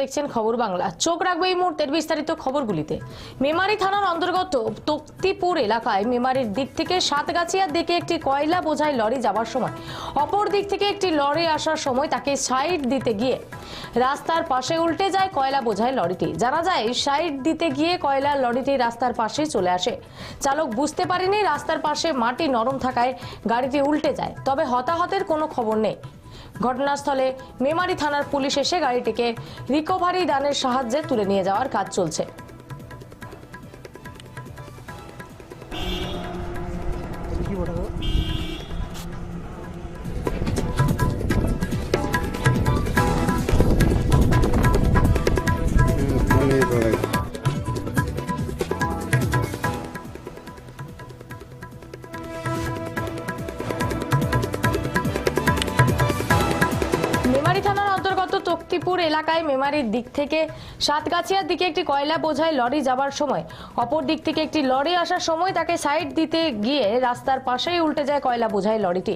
দেখছেন খবর বাংলা। চোখ রাখবে এই মুহূর্তের বিস্তারিত খবরগুলিতে। মেমারি থানার অন্তর্গত তক্তিপুর এলাকায় মেমারির দিক থেকে সাতগাছিয়ার দিকে একটি কয়লা বোঝাই লরি যাওয়ার সময়, অপর দিক থেকে একটি লরি আসার সময় তাকে সাইড দিতে গিয়ে রাস্তার পাশে উল্টে যায় কয়লা বোঝাই লরিটি। জানা যায়, সাইড দিতে গিয়ে কয়লা লরিটি রাস্তার পাশে চলে আসে। চালক বুঝতে পারেনি রাস্তার পাশে মাটি নরম থাকায় গাড়িটি উল্টে যায়। তবে হতাহতের কোনো খবর নেই। ঘটনাস্থলে মেমারি থানার পুলিশ এসে গাড়িটিকে রিকভারি দানের সাহায্যে তুলে নিয়ে যাওয়ার কাজ চলছে। তক্তিপুর এলাকায় মেমারির দিক থেকে সাতগাছিয়ার দিকে একটি কয়লা বোঝায় লরি যাবার সময়। অপর দিক থেকে একটি লরি আসার সময় তাকে সাইড দিতে গিয়ে রাস্তার পাশেই উল্টে যায় কয়লা বোঝায় লরিটি।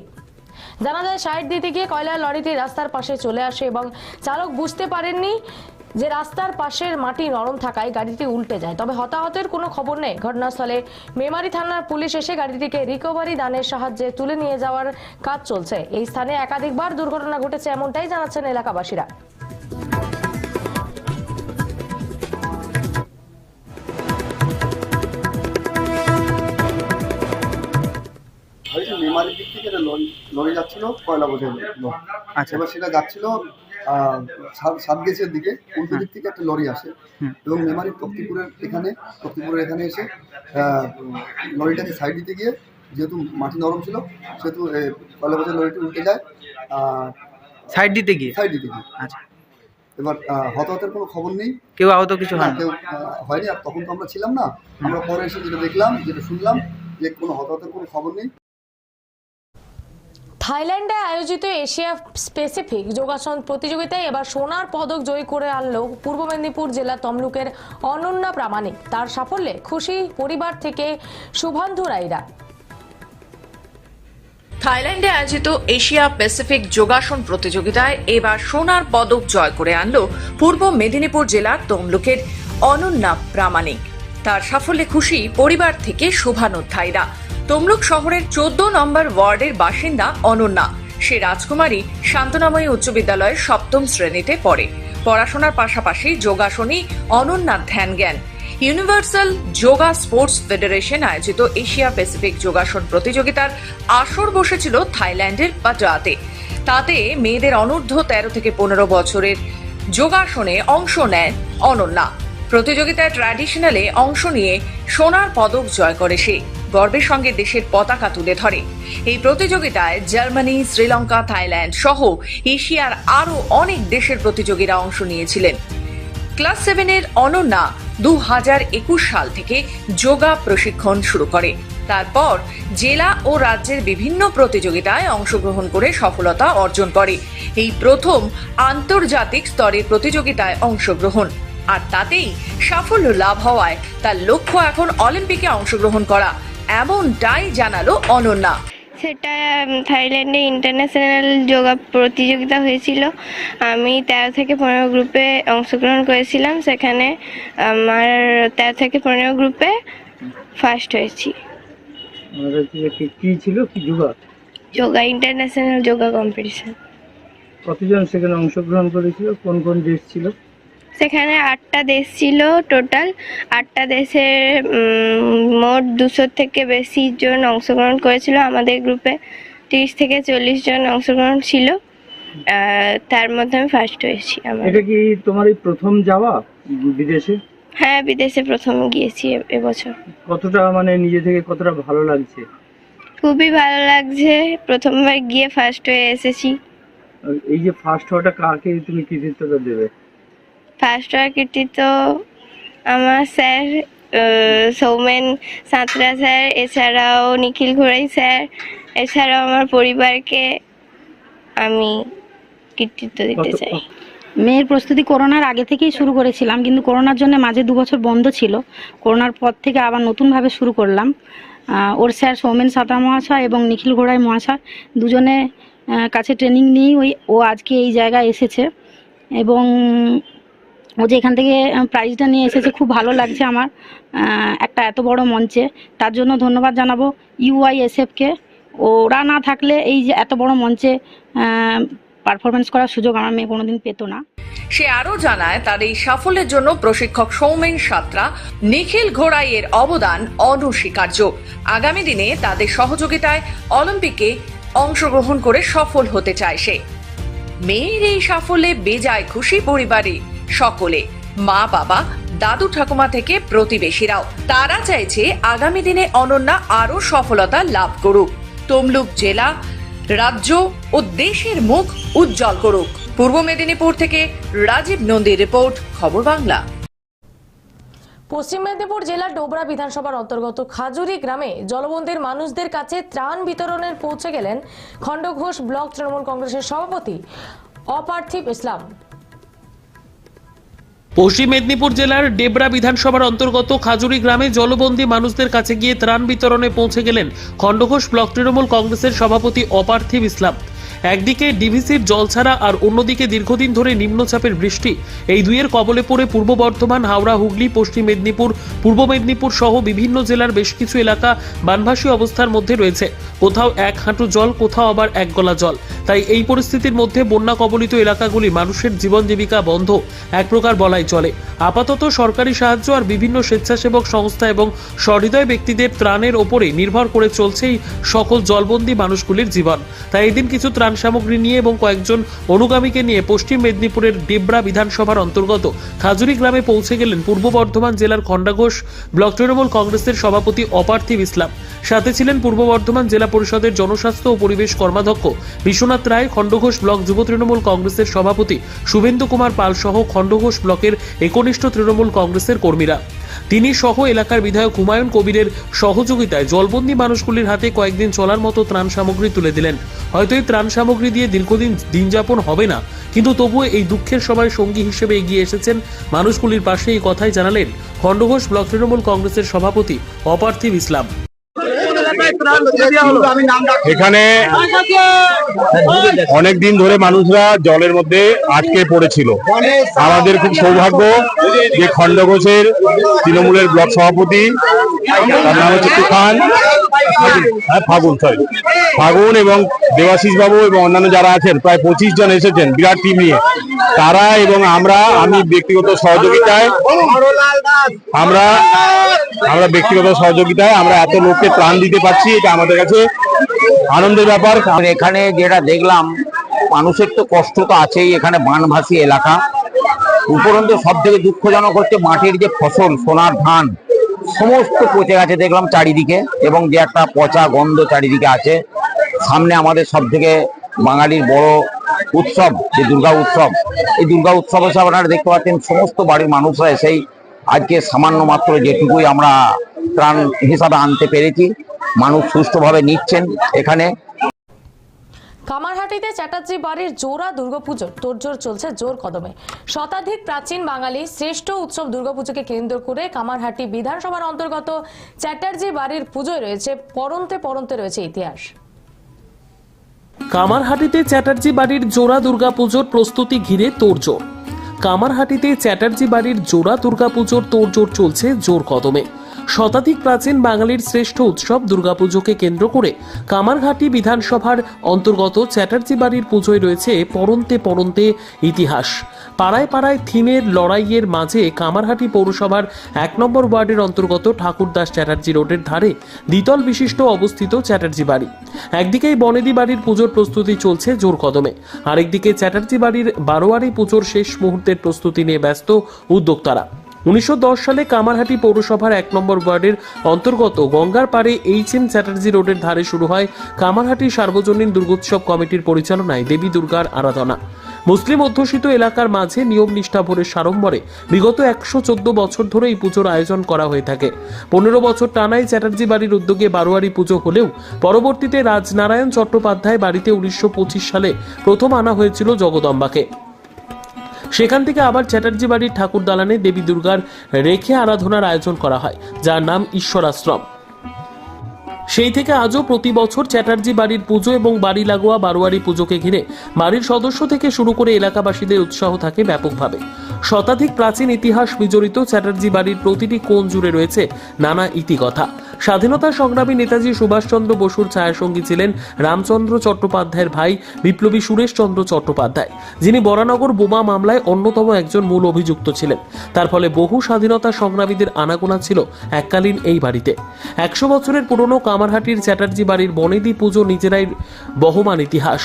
জানা যায়, সাইড দিতে গিয়ে কয়লা লরিটি রাস্তার পাশে চলে আসে এবং চালক বুঝতে পারেননি যে রাস্তার পাশের মাটি নরম থাকায় গাড়িটি উল্টে যায়। তবে হতাহতের কোনো খবর নেই। ঘটনাস্থলে মেমারি থানার পুলিশ এসে গাড়িটিকে রিকভারি দানের সাহায্যে তুলে নিয়ে যাওয়ার কাজ চলছে। এই স্থানে একাধিকবার দুর্ঘটনা ঘটেছে, এমনটাই জানাচ্ছেন এলাকাবাসীরা। থেকে একটা লরি লরি যাচ্ছিল কয়লা বোঝাই লরি। আচ্ছা। এবার সেটা যাচ্ছিল সাত দিকে উল্টো দিক থেকে একটা লরি আসে। এবং মেমারির তক্তিপুরের এখানে তক্তিপুরের এখানে এসে লরিটাকে সাইড দিতে গিয়ে যেহেতু মাটি নরম ছিল সেহেতু কয়লা বোঝাই লরিটি উল্টে যায় সাইড দিতে গিয়ে? সাইড দিতে গিয়ে। আচ্ছা। এবার হতাহতের কোনো খবর নেই। কেউ আহত কিছু হয় কেউ হয়নি আর তখন তো আমরা ছিলাম না। আমরা পরে এসে যেটা দেখলাম যেটা শুনলাম যে কোনো হতাহতের কোনো খবর নেই। থাইল্যান্ডে আয়োজিত এশিয়া স্পেসিফিক যোগাসন প্রতিযোগিতায় এবার সোনার পদক জয় করে আনল পূর্ব মেদিনীপুর জেলা তমলুকের অনন্যা প্রামাণিক। তার সাফল্যে খুশি পরিবার থেকে শুভান্ধু রায়রা। থাইল্যান্ডে আয়োজিত এশিয়া প্যাসিফিক যোগাসন প্রতিযোগিতায় এবার সোনার পদক জয় করে আনল পূর্ব মেদিনীপুর জেলার তমলুকের অনন্যা প্রামাণিক। তার সাফল্যে খুশি পরিবার থেকে শুভানুধ্যায়ীরা তমলুক শহরের চোদ্দ নম্বর ওয়ার্ডের বাসিন্দা অনন্যা। সে রাজকুমারী শান্তনাময়ী উচ্চ বিদ্যালয়ের সপ্তম শ্রেণীতে পড়ে। পড়াশোনার পাশাপাশি যোগাসনই অনন্যার ধ্যান জ্ঞান ইউনিভার্সাল যোগা স্পোর্টস ফেডারেশন আয়োজিত এশিয়া প্যাসিফিক যোগাসন প্রতিযোগিতার আসর বসেছিল থাইল্যান্ডের পাটাতে তাতে মেয়েদের অনূর্ধ্ব তেরো থেকে পনেরো বছরের যোগাসনে অংশ নেয় অনন্যা। প্রতিযোগিতায় ট্র্যাডিশনালে অংশ নিয়ে সোনার পদক জয় করে সে। গর্বের সঙ্গে দেশের পতাকা তুলে ধরে। এই প্রতিযোগিতায় জার্মানি, শ্রীলঙ্কা, থাইল্যান্ড সহ এশিয়ার আরও অনেক দেশের প্রতিযোগীরা অংশ নিয়েছিলেন। ক্লাস সেভেনের অনন্যা দু হাজার একুশ সাল থেকে যোগা প্রশিক্ষণ শুরু করে। তারপর জেলা ও রাজ্যের বিভিন্ন প্রতিযোগিতায় অংশগ্রহণ করে সফলতা অর্জন করে। এই প্রথম আন্তর্জাতিক স্তরের প্রতিযোগিতায় অংশগ্রহণ। আর তাতেই সাফল্য লাভ হওয়ায় তার লক্ষ্য এখন অলিম্পিকে অংশগ্রহণ করা। এমনটাই জানালো অনন্যা। সেটা থাইল্যান্ডে ইন্টারন্যাশনাল যোগা প্রতিযোগিতা হয়েছিল। আমি তেরো থেকে পনেরো গ্রুপে অংশগ্রহণ করেছিলাম। সেখানে আমার তেরো থেকে পনেরো গ্রুপে ফার্স্ট হয়েছি। কি ছিল? কি yoga? Yoga international yoga competition কতজন সেখানে অংশগ্রহণ করেছিল? কোন কোন দেশ ছিল? সেখানে আটটা দেশ ছিল টোটাল। আটটা দেশের মোট দুশো থেকে বেশি জন অংশগ্রহণ করেছিল। আমাদের গ্রুপে তিরিশ থেকে চল্লিশ জন অংশগ্রহণ ছিল। তার মধ্যে আমি ফার্স্ট হয়েছি আমার। এটা কি তোমার এই প্রথম যাওয়া বিদেশে? হ্যাঁ বিদেশে প্রথম গিয়েছি এবছর। কতটা মানে নিজে থেকে কতটা ভালো লাগছে? খুবই ভালো লাগছে। প্রথমবার গিয়ে ফার্স্ট হয়ে এসেছি। এই যে ফার্স্ট হওয়াটা কাকে তুমি কৃতিত্বটা দেবে? ফার্স্ট হওয়ার কৃতিত্ব আমার স্যার সৌমেন সাঁতরা স্যার এছাড়াও নিখিল ঘোড়াই স্যার এছাড়াও আমার পরিবারকে আমি কৃতিত্ব দিতে চাই। মেয়ের প্রস্তুতি করোনার আগে থেকেই শুরু করেছিলাম কিন্তু করোনার জন্য মাঝে দু বছর বন্ধ ছিল। করোনার পর থেকে আবার নতুনভাবে শুরু করলাম। ওর স্যার সৌমেন সাঁতরা মহাশয় এবং নিখিল ঘোড়াই মহাশয় দুজনে কাছে ট্রেনিং নিয়েই ওই ও আজকে এই জায়গায় এসেছে। এবং ও যে এখান থেকে প্রাইজটা নিয়ে এসেছে, খুব ভালো লাগছে আমার। একটা এত বড় মঞ্চে। তার জন্য ধন্যবাদ জানাব ইউআইএসএফকে ওরা না থাকলে এই যে এত বড় মঞ্চে পারফরমেন্স করার সুযোগ আমার মেয়ে কোনোদিন পেতো না। সে আরও জানায়, তার এই সাফল্যের জন্য প্রশিক্ষক সৌমেন সাত্রা, নিখিল ঘোড়াইয়ের অবদান অনস্বীকার্য আগামী দিনে তাদের সহযোগিতায় অলিম্পিকে অংশগ্রহণ করে সফল হতে চায় সে। মেয়ের এই সাফল্যে বেজায় খুশি পরিবারে। সকলে। মা, বাবা, দাদু, ঠাকুমা থেকে প্রতিবেশীরাও। তারা চাইছে আগামী দিনে অনন্যা আরও সফলতা লাভ করুক। তমলুক জেলা, রাজ্য ও দেশের মুখ উজ্জ্বল করুক। পূর্ব মেদিনীপুর থেকে রাজীব নন্দীর রিপোর্ট, খবর বাংলা। পশ্চিম মেদিনীপুর জেলার ডোবরা বিধানসভার অন্তর্গত খাজুরি গ্রামে জলবন্দির মানুষদের কাছে ত্রাণ বিতরণের পৌঁছে গেলেন খণ্ডঘোষ ব্লক তৃণমূল কংগ্রেসের সভাপতি অপার্থিব ইসলাম। পশ্চিম মেদিনীপুর জেলার ডেবরা বিধানসভার অন্তর্গত খাজুরি গ্রামে জলবন্দী মানুষদের কাছে গিয়ে ত্রাণ বিতরণে পৌঁছে গেলেন খণ্ডঘোষ ব্লক তৃণমূল কংগ্রেসের সভাপতি অপার্থিব ইসলাম। একদিকে ডিভিসির জল ছাড়া আর অন্যদিকে দীর্ঘদিন ধরে নিম্নচাপের বৃষ্টি। এই দুইয়ের কবলে পড়ে পূর্ব বর্ধমান, হাওড়া, হুগলি, পশ্চিম মেদিনীপুর, পূর্ব মেদিনীপুর সহ বিভিন্ন জেলার বেশ কিছু এলাকা বানভাসী অবস্থার মধ্যে রয়েছে। কোথাও এক হাঁটু জল, কোথাও আবার এক গলা জল। তাই এই পরিস্থিতির মধ্যে বন্যা কবলিত এলাকাগুলি মানুষের জীবন জীবিকা বন্ধ। এক প্রকার বলাই চলে। আপাতত সরকারি সাহায্য আর বিভিন্ন স্বেচ্ছাসেবক সংস্থা এবং সহৃদয় ব্যক্তিদের ত্রাণের ওপরে নির্ভর করে চলছে এই সকল জলবন্দী মানুষগুলির জীবন। তাই এদিন কিছু ত্রাণ সামগ্রী নিয়ে এবং কয়েকজন অনুগামীকে নিয়ে পশ্চিম মেদিনীপুরের ডেবরা বিধানসভার অন্তর্গত খাজুরি গ্রামে পৌঁছে গেলেন পূর্ব বর্ধমান জেলার খণ্ডঘোষ ব্লক তৃণমূল কংগ্রেসের সভাপতি অপার্থিব ইসলাম। সাথে ছিলেন পূর্ব বর্ধমান জেলা পরিষদের জনস্বাস্থ্য ও পরিবেশ কর্মাধ্যক্ষ বিশ্বনাথ রায়, খণ্ডঘোষ ব্লক যুব তৃণমূল কংগ্রেসের সভাপতি শুভেন্দু কুমার পাল সহ খণ্ডঘোষ ব্লকের একনিষ্ঠ তৃণমূল কংগ্রেসের কর্মীরা। তিনি সহ এলাকার বিধায়ক হুমায়ুন কবিরের সহযোগিতায় জলবন্দী মানুষগুলির হাতে কয়েকদিন চলার মতো ত্রাণ সামগ্রী তুলে দিলেন। হয়তো এই ত্রাণ সামগ্রী দিয়ে দীর্ঘদিন দিন যাপন হবে না, কিন্তু তবুও এই দুঃখের সময় সঙ্গী হিসেবে এগিয়ে এসেছেন মানুষগুলির পাশে এই কথাই জানালেন খণ্ডঘোষ ব্লক তৃণমূল কংগ্রেসের সভাপতি অপার্থিব ইসলাম। এখানে অনেক দিন ধরে মানুষরা জলের মধ্যে আটকে পড়েছিল। আমাদের খুব সৌভাগ্য যে খণ্ডঘোষের তৃণমূলের ব্লক সভাপতি তার নাম হচ্ছে তুফান। হ্যাঁ ফাগুন সরি ফাগুন এবং দেবাশিস বাবু এবং অন্যান্য যারা আছেন প্রায় পঁচিশ জন এসেছেন বিরাট টিম নিয়ে। তারা এবং আমরা আমি ব্যক্তিগত সহযোগিতায় আমরা আমরা ব্যক্তিগত সহযোগিতায় আমরা এত লোককে ত্রাণ দিতে পারছি এটা আমাদের কাছে আনন্দের ব্যাপার। এখানে যেটা দেখলাম, মানুষের তো কষ্ট তো আছেই এখানে বানভাসী এলাকা। উপরন্তু সব থেকে দুঃখজনক হচ্ছে মাটির যে ফসল, সোনার ধান, সমস্ত পচে গেছে দেখলাম চারিদিকে এবং যে একটা পচা গন্ধ চারিদিকে আছে। সামনে আমাদের সব থেকে বাঙালির বড় উৎসব, যে দুর্গা উৎসব। এই দুর্গা উৎসব হিসাবে আপনারা দেখতে পাচ্ছেন, সমস্ত বাড়ির মানুষরা এসেই আজকে সামান্য মাত্র যেটুকুই আমরা ত্রাণ হিসাবে আনতে পেরেছি। মানুষ সুষ্ঠুভাবে নিচ্ছেন এখানে। কামারহাটিতে চ্যাটার্জি বাড়ির জোড়া দুর্গাপুজো তোড়জোড় চলছে জোর কদমে। শতাধিক প্রাচীন বাঙালি শ্রেষ্ঠ উৎসব দুর্গাপুজোকে কেন্দ্র করে কামারহাটি বিধানসভার অন্তর্গত চ্যাটার্জি বাড়ির পুজোয় রয়েছে পরন্তে পরন্তে রয়েছে ইতিহাস। কামারহাটিতে চ্যাটার্জি বাড়ির জোড়া দুর্গাপুজোর প্রস্তুতি ঘিরে তোড়জোড়। কামারহাটিতে চ্যাটার্জি বাড়ির জোড়া দুর্গাপুজোর তোড়জোড় চলছে জোর কদমে। শতাধিক প্রাচীন বাঙালির শ্রেষ্ঠ উৎসব দুর্গাপুজোকে কেন্দ্র করে কামারঘাটি বিধানসভার অন্তর্গত চ্যাটার্জি বাড়ির পুজোয় রয়েছে পরন্তে পরন্তে ইতিহাস। পাড়ায় পাড়ায় থিমের লড়াইয়ের মাঝে কামারহাটি পৌরসভার এক নম্বর ওয়ার্ডের অন্তর্গত ঠাকুরদাস চ্যাটার্জি রোডের ধারে দ্বিতল বিশিষ্ট অবস্থিত চ্যাটার্জি বাড়ি একদিকেই বনেদি বাড়ির পুজোর প্রস্তুতি চলছে জোর কদমে। আরেকদিকে চ্যাটার্জি বাড়ির বারোয়ারি পুজোর শেষ মুহূর্তের প্রস্তুতি নিয়ে ব্যস্ত উদ্যোক্তারা। উনিশশো দশ সালে কামারহাটি পৌরসভার এক নম্বর ওয়ার্ডের অন্তর্গত গঙ্গার পাড়ে এইচ এম চ্যাটার্জি রোডের ধারে শুরু হয় কামারহাটি সার্বজনীন দুর্গোৎসব কমিটির পরিচালনায় দেবী দুর্গার আরাধনা। মুসলিম অধ্যুষিত এলাকার মাঝে নিয়ম নিষ্ঠা ভরে সাড়ম্বরে বিগত একশো চোদ্দ বছর ধরে এই পুজোর আয়োজন করা হয়ে থাকে। পনেরো বছর টানাই চ্যাটার্জি বাড়ির উদ্যোগে বারোয়ারি পুজো হলেও পরবর্তীতে রাজনারায়ণ চট্টোপাধ্যায় বাড়িতে উনিশশো পঁচিশ সালে প্রথম আনা হয়েছিল জগদম্বাকে। সেখান থেকে আবার চ্যাটার্জি বাড়ির ঠাকুর দালানে দেবী দুর্গার রেখে আরাধনার আয়োজন করা হয়, যার নাম ঈশ্বরাশ্রম। সেই থেকে আজও প্রতি বছর চ্যাটার্জি বাড়ির পুজো এবং বাড়ি লাগোয়া বারোয়ারি পুজোকে ঘিরে বাড়ির সদস্য থেকে শুরু করে এলাকাবাসীদের উৎসাহ থাকে ব্যাপকভাবে। শতাধিক প্রাচীন ইতিহাস বিজড়িত চ্যাটার্জি বাড়ির প্রতিটি কোণ জুড়ে রয়েছে নানা ইতিকথা। স্বাধীনতা সংগ্রামী নেতাজি সুভাষচন্দ্র বসুর ছায়াসঙ্গী ছিলেন রামচন্দ্র চট্টোপাধ্যায়ের ভাই বিপ্লবী সুরেশচন্দ্র চট্টোপাধ্যায়, যিনি বরানগর বোমা মামলায় অন্যতম একজন মূল অভিযুক্ত ছিলেন। তার ফলে বহু স্বাধীনতা সংগ্রামীদের আনাগোনা ছিল এককালীন এই বাড়িতে। একশো বছরের পুরনো কামারহাটির চ্যাটার্জি বাড়ির বনেদি পুজো নিজেরাই বহমান ইতিহাস।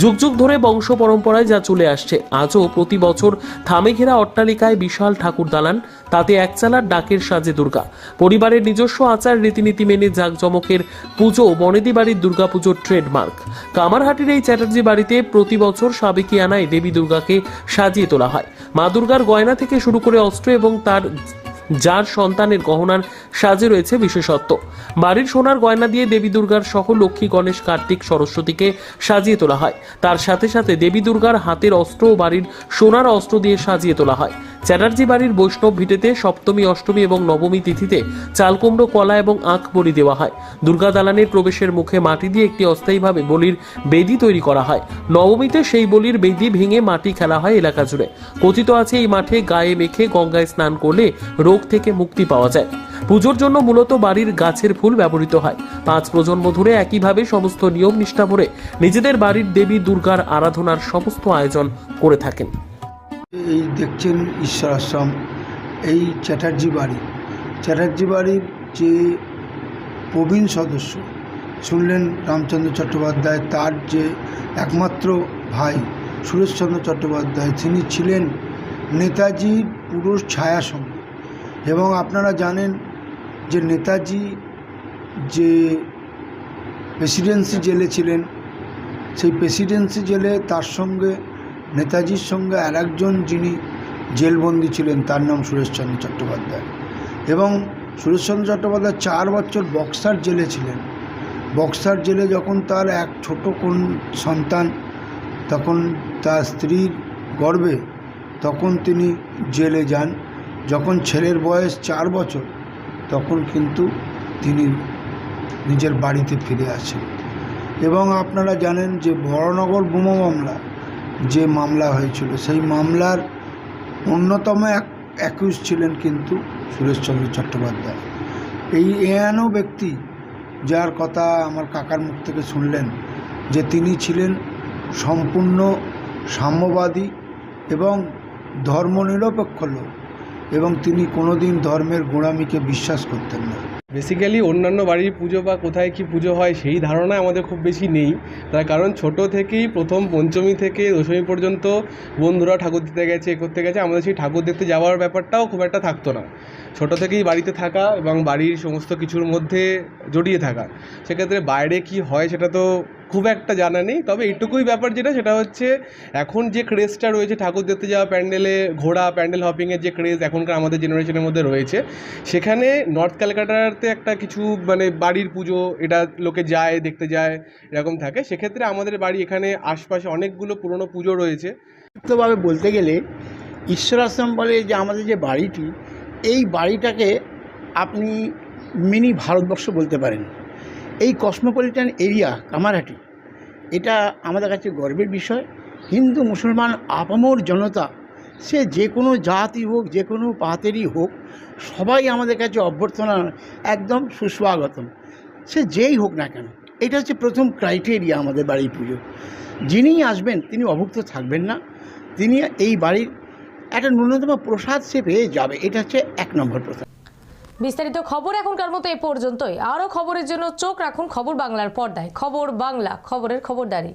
যুগ যুগ ধরে বংশ পরম্পরায় যা চলে আসছে, আজও প্রতি বছর থামে ঘেরা অট্টালিকায় বিশাল ঠাকুর দালান, তাতে একচালার ডাকের সাজে দুর্গা। পরিবারের নিজস্ব আচার রীতিনীতি মেনে জাঁকজমকের পুজো বনেদি বাড়ির দুর্গাপুজোর ট্রেডমার্ক। কামারহাটির এই চ্যাটার্জি বাড়িতে প্রতি বছর সাবেকি আনায় দেবী দুর্গাকে সাজিয়ে তোলা হয়। মা দুর্গার গয়না থেকে শুরু করে অস্ত্র এবং তার যার সন্তানের গহনার সাজে রয়েছে বিশেষত্ব। বাড়ির সোনার গয়না দিয়ে দেবী দুর্গার সহ লক্ষ্মী, গণেশ, কার্তিক সরস্বতীকে সাজিয়ে তোলা হয়। তার সাথে সাথে দেবী দুর্গার হাতের অস্ত্র ও বাড়ির সোনার অস্ত্র দিয়ে সাজিয়ে তোলা হয়। চ্যাটার্জি বাড়ির বৈষ্ণব ভিটেতে সপ্তমী, অষ্টমী এবং নবমী তিথিতে চালকুমড়ো, কলা এবং আখ বলি দেওয়া হয়। দুর্গা দালানের প্রবেশের মুখে মাটি দিয়ে একটি অস্থায়ীভাবে বলির বেদি তৈরি করা হয়। নবমীতে সেই বলির বেদি ভেঙে মাটি খেলা হয় এলাকা জুড়ে। কথিত আছে, এই মাঠে গায়ে মেখে গঙ্গায় স্নান করলে রোগ থেকে মুক্তি পাওয়া যায়। পুজোর জন্য মূলত বাড়ির গাছের ফুল ব্যবহৃত হয়। পাঁচ প্রজন্ম ধরে একইভাবে সমস্ত নিয়ম নিষ্ঠা ভরে নিজেদের বাড়ির দেবী দুর্গার আরাধনার সমস্ত আয়োজন করে থাকেন। এই দেখছেন ঈশ্বর আশ্রম, এই চ্যাটার্জি বাড়ি। চ্যাটার্জি বাড়ির যে প্রবীণ সদস্য, শুনলেন রামচন্দ্র চট্টোপাধ্যায়, তার যে একমাত্র ভাই সুরেশচন্দ্র চট্টোপাধ্যায়, তিনি ছিলেন নেতাজির পুরো ছায়া সঙ্গে। এবং আপনারা জানেন যে নেতাজি যে প্রেসিডেন্সি জেলে ছিলেন, সেই প্রেসিডেন্সি জেলে তার সঙ্গে নেতাজির সঙ্গে আর একজন যিনি জেলবন্দি ছিলেন, তার নাম সুরেশচন্দ্র চট্টোপাধ্যায়। এবং সুরেশচন্দ্র চট্টোপাধ্যায় চার বছর বক্সার জেলে ছিলেন। বক্সার জেলে যখন তার এক ছোট কোন সন্তান, তখন তার স্ত্রীর গর্বে তখন তিনি জেলে যান। যখন ছেলের বয়স চার বছর, তখন কিন্তু তিনি নিজের বাড়িতে ফিরে আসেন। এবং আপনারা জানেন যে বড়নগর বোমা মামলা যে মামলা হয়েছিল, সেই মামলার অন্যতম এক অ্যাকিউজ ছিলেন কিন্তু সুরেশচন্দ্র চট্টোপাধ্যায়। এই এয়ানো ব্যক্তি, যার কথা আমার কাকার মুখ থেকে শুনলেন, যে তিনি ছিলেন সম্পূর্ণ সাম্যবাদী এবং ধর্মনিরপেক্ষ লোক এবং তিনি কোনোদিন ধর্মের গোড়ামিকে বিশ্বাস করতেন না। বেসিক্যালি অন্যান্য বাড়ির পুজো বা কোথায় কি পুজো হয়, সেই ধারণা আমাদের খুব বেশি নেই। তার কারণ ছোট থেকেই প্রথম পঞ্চমী থেকে দশমী পর্যন্ত বন্ধুরা ঠাকুর দিতে গেছে, এ করতে গেছে, আমাদের সেই ঠাকুর দেখতে যাওয়ার ব্যাপারটাও খুব একটা থাকতো না। ছোট থেকেই বাড়িতে থাকা এবং বাড়ির সমস্ত কিছুর মধ্যে জড়িয়ে থাকা। সেক্ষেত্রে বাইরে কি হয় সেটা তো খুব একটা জানা নেই। তবে এটুকুই ব্যাপার যেটা, সেটা হচ্ছে এখন যে ক্রেজটা রয়েছে, ঠাকুর দেখতে যাওয়া প্যান্ডেলে, ঘোড়া প্যান্ডেল হপিংয়ের যে ক্রেজ এখনকার আমাদের জেনারেশনের মধ্যে রয়েছে, সেখানে নর্থ ক্যালকাটাতে একটা কিছু মানে বাড়ির পুজো, এটা লোকে যায়, দেখতে যায়, এরকম থাকে। সেক্ষেত্রে আমাদের বাড়ি এখানে আশপাশে অনেকগুলো পুরনো পুজো রয়েছে। সংক্ষিপ্তভাবে বলতে গেলে, ঈশ্বর আশ্রম বলে যে আমাদের যে বাড়িটি, এই বাড়িটাকে আপনি মিনি ভারতবর্ষ বলতে পারেন। এই কসমোপলিটন এরিয়া কামারহাটি, এটা আমাদের কাছে গর্বের বিষয়। হিন্দু, মুসলমান, আপামর জনতা, সে যে কোনো জাতি হোক, যে কোনো পাতেরই হোক, সবাই আমাদের কাছে অভ্যর্থনা, একদম সুস্বাগতম। সে যেই হোক না কেন, এটা হচ্ছে প্রথম ক্রাইটেরিয়া আমাদের বাড়ির পুজো। যিনিই আসবেন, তিনি অভুক্ত থাকবেন না। তিনি এই বাড়ির একটা ন্যূনতম প্রসাদ সে পেয়ে যাবে, এটা হচ্ছে এক নম্বর প্রথা। বিস্তারিত খবর এখনকার মতো এ পর্যন্তই। আরও খবরের জন্য চোখ রাখুন খবর বাংলার পর্দায়। খবর বাংলা, খবরের খবরদারি।